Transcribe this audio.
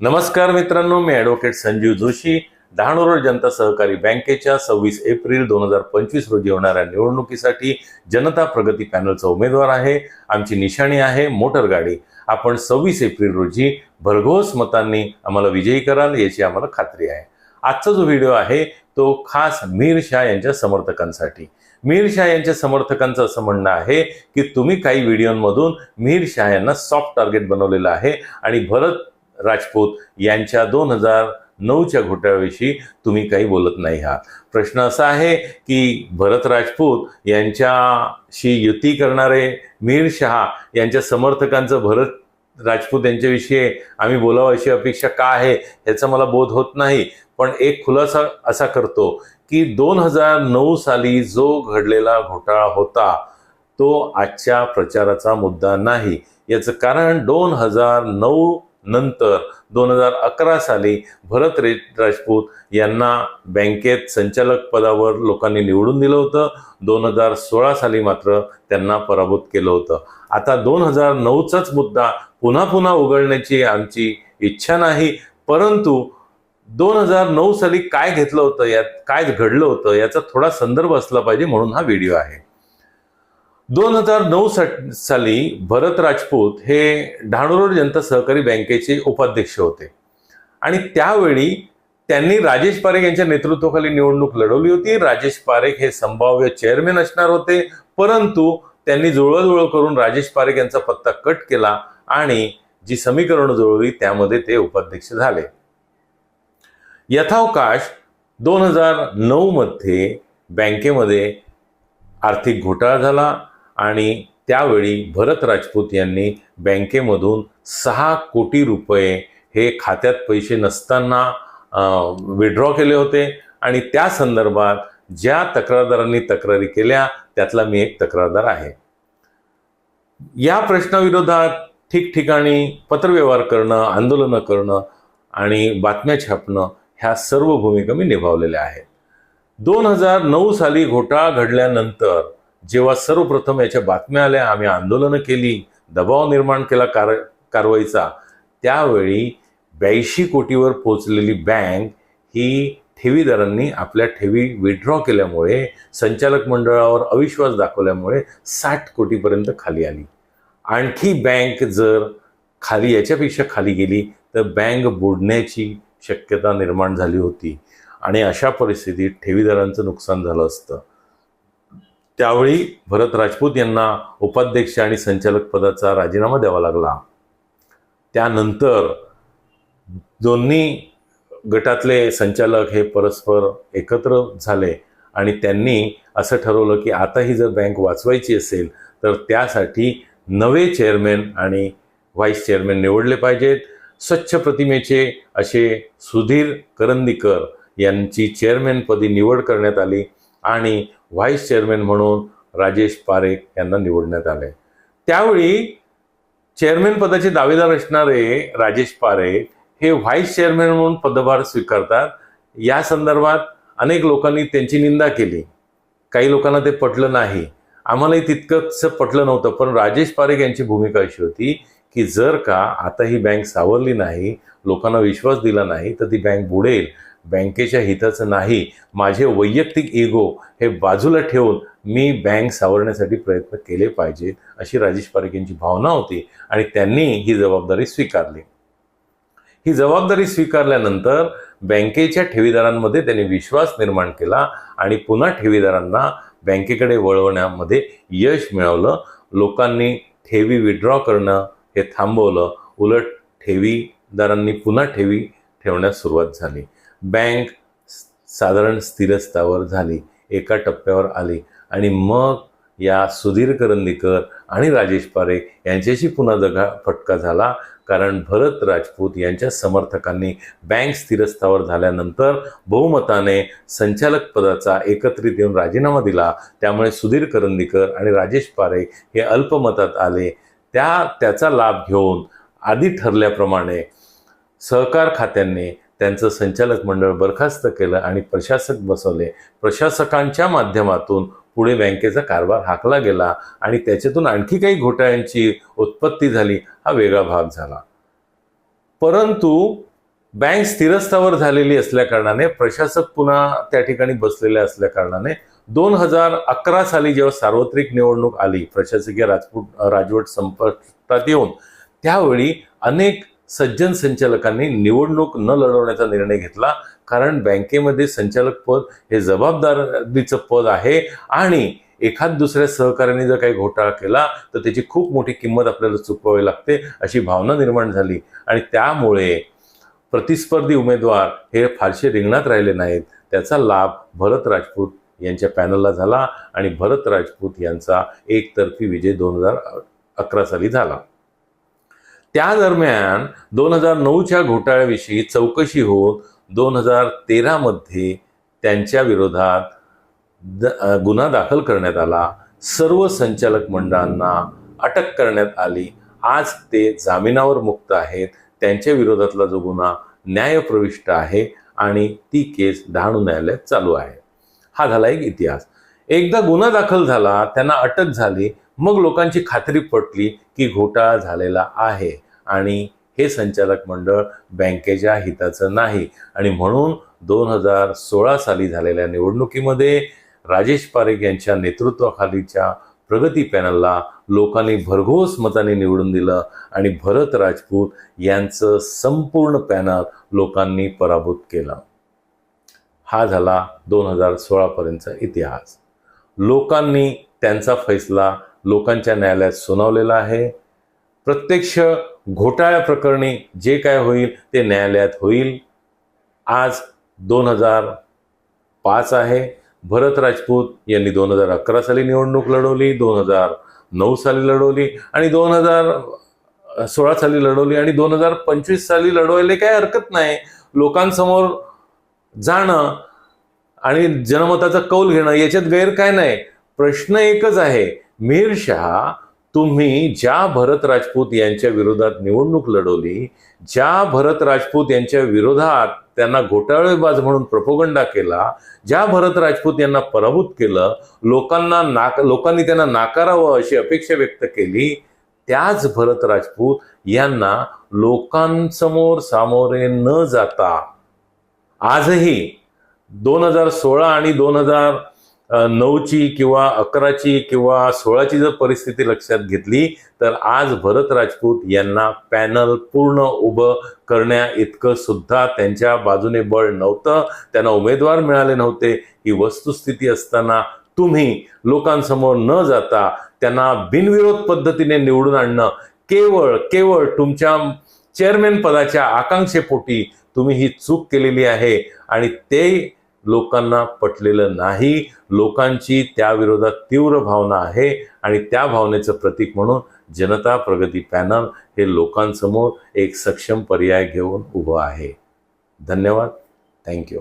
नमस्कार मित्रांनो मी ॲडव्होकेट संजीव जोशी. डहाणू जनता सहकारी बँकेच्या सव्वीस एप्रिल दोन हजार पंचवीस रोजी होणाऱ्या निवडणुकीसाठी जनता प्रगती पॅनलचा उमेदवार आहे. आमची निशाणी आहे मोटर गाडी. आपण सव्वीस एप्रिल रोजी भरघोस मतांनी आम्हाला विजयी कराल याची आम्हाला खात्री आहे. आजचा जो व्हिडिओ आहे तो खास मीर शाह यांच्या समर्थकांसाठी. मीर शाह यांच्या समर्थकांचं असं म्हणणं आहे की तुम्ही काही व्हिडिओमधून मीर शाह यांना सॉफ्ट टार्गेट बनवलेलं आहे आणि भरत राजपूत यांच्या दोन हजार नऊच्या घोटाळ्याविषयी तुम्ही काही बोलत नाही आहात. प्रश्न असा आहे की भरत राजपूत यांच्याशी युती करणारे मीर शहा यांच्या समर्थकांचं भरत राजपूत यांच्याविषयी आम्ही बोलावं अशी अपेक्षा का आहे याचा मला बोध होत नाही. पण एक खुलासा असा करतो की दोन हजार नऊ साली जो घडलेला घोटाळा होता तो आजच्या प्रचाराचा मुद्दा नाही. याचं कारण दोन हजार नऊ नंतर दोन हजार अकरा साली भरत रे राजपूत यांना बँकेत संचालक पदावर लोकांनी निवडून दिलं होतं. दोन हजार सोळा साली मात्र त्यांना पराभूत केलं होतं. आता दोन हजार नऊचाच मुद्दा पुन्हा पुन्हा उघडण्याची आमची इच्छा नाही परंतु दोन हजार नऊ साली काय घेतलं होतं यात काय घडलं होतं याचा थोडा संदर्भ असला पाहिजे म्हणून हा व्हिडिओ आहे. दोन हजार नऊ साली भरत राजपूत हे डहाणूरोड जनता सहकारी बँकेचे उपाध्यक्ष होते. आणि त्यावेळी त्यांनी राजेश पारेख यांच्या नेतृत्वाखाली निवडणूक लढवली होती. राजेश पारेख हे संभाव्य चेअरमॅन असणार होते. परंतु त्यांनी जुळवजुळव करून राजेश पारेख यांचा पत्ता कट केला आणि जी समीकरणं जुळवली त्यामध्ये ते उपाध्यक्ष झाले. यथावकाश दोन हजार नऊ मध्ये बँकेमध्ये आर्थिक घोटाळा झाला. आणि त्यावेळी भरत राजपूत यांनी बँकेमधून सहा कोटी रुपये हे खात्यात पैसे नसताना विड्रॉ केले होते. आणि त्या संदर्भात ज्या तक्रारदारांनी तक्रारी केल्या त्यातला मी एक तक्रारदार आहे. या प्रश्नाविरोधात ठिकठिकाणी पत्रव्यवहार करणं आंदोलनं करणं आणि बातम्या छापणं ह्या सर्व भूमिका मी निभावलेल्या आहेत. दोन हजार नऊ साली घोटाळा घडल्यानंतर जेव्हा सर्वप्रथम याच्या बातम्या आल्या आम्ही आंदोलनं केली दबाव निर्माण केला कार कारवाईचा त्यावेळी ब्याऐंशी कोटीवर पोचलेली बँक ही ठेवीदारांनी आपल्या ठेवी विड्रॉ केल्यामुळे संचालक मंडळावर अविश्वास दाखवल्यामुळे साठ कोटीपर्यंत खाली आली. आणखी बँक जर खाली याच्यापेक्षा खाली गेली तर बँक बुडण्याची शक्यता निर्माण झाली होती. आणि अशा परिस्थितीत ठेवीदारांचं नुकसान झालं असतं. त्यावेळी भरत राजपूत यांना उपाध्यक्ष आणि संचालक पदाचा राजीनामा द्यावा लागला. त्यानंतर दोन्ही गटातले संचालक हे परस्पर एकत्र झाले आणि त्यांनी असं ठरवलं की आता ही जर बँक वाचवायची असेल तर त्यासाठी नवे चेअरमॅन आणि व्हाईस चेअरमॅन निवडले पाहिजेत. स्वच्छ प्रतिमेचे असे सुधीर करंदीकर यांची चेअरमॅनपदी निवड करण्यात आली आणि व्हाईस चेअरमॅन म्हणून राजेश पारेख यांना निवडण्यात आले. त्यावेळी चेअरमॅन पदाचे दावेदार असणारे राजेश पारेख हे व्हाईस चेअरमॅन म्हणून पदभार स्वीकारतात. या संदर्भात अनेक लोकांनी त्यांची निंदा केली. काही लोकांना ते पटलं नाही. आम्हालाही तितकंच पटलं नव्हतं पण राजेश पारेख यांची भूमिका अशी होती की जर का आता ही बँक सावरली नाही लोकांना विश्वास दिला नाही तर ती बँक बुडेल. बँकेच्या हिताचं नाही माझे वैयक्तिक इगो हे बाजूला ठेवून मी बँक सावरण्यासाठी प्रयत्न केले पाहिजेत अशी राजेश पारेख यांची भावना होती आणि त्यांनी ही जबाबदारी स्वीकारली. ही जबाबदारी स्वीकारल्यानंतर बँकेच्या ठेवीदारांमध्ये त्यांनी विश्वास निर्माण केला आणि पुन्हा ठेवीदारांना बँकेकडे वळवण्यामध्ये यश मिळवलं. लोकांनी ठेवी विड्रॉ करणं हे थांबवलं. उलट ठेवीदारांनी पुन्हा ठेवी ठेवण्यास सुरुवात झाली. बँक साधारण स्थिरस्थावर झाली एका टप्प्यावर आली. आणि मग या सुधीर करंदीकर आणि राजेश पारे यांच्याशी पुन्हा जगा फटका झाला. कारण भरत राजपूत यांच्या समर्थकांनी बँक स्थिरस्थावर झाल्यानंतर बहुमताने संचालक पदाचा एकत्रित येऊन राजीनामा दिला. त्यामुळे सुधीर करंदीकर आणि राजेश पारे हे अल्पमतात आले. त्या त्याचा लाभ घेऊन आधी ठरल्याप्रमाणे सहकार खात्यांनी त्यांचं संचालक मंडळ बरखास्त केलं आणि प्रशासक बसवले. प्रशासकांच्या माध्यमातून पुढे बँकेचा कारभार हाकला गेला आणि त्याच्यातून आणखी काही घोटाळ्यांची उत्पत्ती झाली हा वेगळा भाग झाला. परंतु बँक स्थिरस्थावर झालेली असल्याकारणाने प्रशासक पुन्हा त्या ठिकाणी बसलेले असल्याकारणाने दोन हजार अकरा साली जेव्हा सार्वत्रिक निवडणूक आली प्रशासकीय राजपूत राजवट संपर्कात येऊन त्यावेळी अनेक सज्जन संचालकांनी निवडणूक न लढवण्याचा निर्णय घेतला. कारण बँकेमध्ये संचालक पद हे जबाबदारीचं पद आहे आणि एखाद दुसऱ्या सहकार्याने जर काही घोटाळा केला तर त्याची खूप मोठी किंमत आपल्याला चुकवावी लागते अशी भावना निर्माण झाली. आणि त्यामुळे प्रतिस्पर्धी उमेदवार हे फारसे रिंगणात राहिले नाहीत. त्याचा लाभ भरत राजपूत यांच्या पॅनलला झाला आणि भरत राजपूत यांचा एकतर्फी विजय दोन हजार अकरा साली झाला. त्या दरम्यान दोन हजार नऊच्या घोटाळ्याविषयी चौकशी होऊन दोन हजार तेरामध्ये त्यांच्या विरोधात द गुन्हा दाखल करण्यात आला. सर्व संचालक मंडळांना अटक करण्यात आली. आज ते जामिनावर मुक्त आहेत. त्यांच्या विरोधातला जो गुन्हा न्यायप्रविष्ट आहे आणि ती केस डहाणू न्यायालयात चालू आहे. हा झाला एक इतिहास. एकदा गुन्हा दाखल झाला त्यांना अटक झाली मग लोकांची खात्री पटली की घोटाळा झालेला आहे. आणि हे संचालक मंडळ बँकेच्या हिताचं नाही. आणि म्हणून दोन हजार सोळा साली झालेल्या निवडणुकीमध्ये राजेश पारेख यांच्या नेतृत्वाखालीच्या प्रगती पॅनलला लोकांनी भरघोस मताने निवडून दिलं आणि भरत राजपूत यांचं संपूर्ण पॅनल लोकांनी पराभूत केलं. हा झाला दोन हजार सोळापर्यंतचा इतिहास. लोकांनी त्यांचा फैसला लोकांच्या न्यायालयात सुनावलेला आहे. प्रत्यक्ष घोटाळ्या प्रकरणी जे काय होईल ते न्यायालयात होईल. आज दोन हजार पाच आहे. भरत राजपूत यांनी दोन हजार अकरा साली निवडणूक लढवली दोन हजार नऊ साली लढवली आणि दोन हजार सोळा साली लढवली आणि दोन हजार पंचवीस साली लढवायला काही हरकत नाही. लोकांसमोर जाणं आणि जनमताचा कौल घेणं याच्यात गैर काय नाही. प्रश्न एकच आहे. मिहिर शहा तुम्ही ज्या भरत राजपूत यांच्या विरोधात निवडणूक लढवली ज्या भरत राजपूत यांच्या विरोधात त्यांना घोटाळेबाज म्हणून प्रपोगंडा केला ज्या भरत राजपूत यांना पराभूत केलं लोकांना नाक लोकांनी त्यांना नाकारावं अशी अपेक्षा व्यक्त केली त्याच भरत राजपूत यांना लोकांसमोर सामोरे न जाता आजही दोन हजार सोळा आणि दोन हजार नऊची किंवा अकराची किंवा सोळाची जर परिस्थिती लक्षात घेतली तर आज भरत राजपूत यांना पॅनल पूर्ण उभं करण्या इतकं सुद्धा त्यांच्या बाजूने बळ नव्हतं. त्यांना उमेदवार मिळाले नव्हते. ही वस्तुस्थिती असताना तुम्ही लोकांसमोर न जाता त्यांना बिनविरोध पद्धतीने निवडून आणणं केवळ केवळ तुमच्या चेअरमॅन पदाच्या आकांक्षेपोटी तुम्ही ही चूक केलेली आहे आणि ते लोकांना पटलेलं नाही. लोकांची त्याविरोधात तीव्र भावना आहे आणि त्या भावनेचं प्रतीक म्हणून जनता प्रगती पॅनल हे लोकांसमोर एक सक्षम पर्याय घेऊन उभं आहे. धन्यवाद. थँक्यू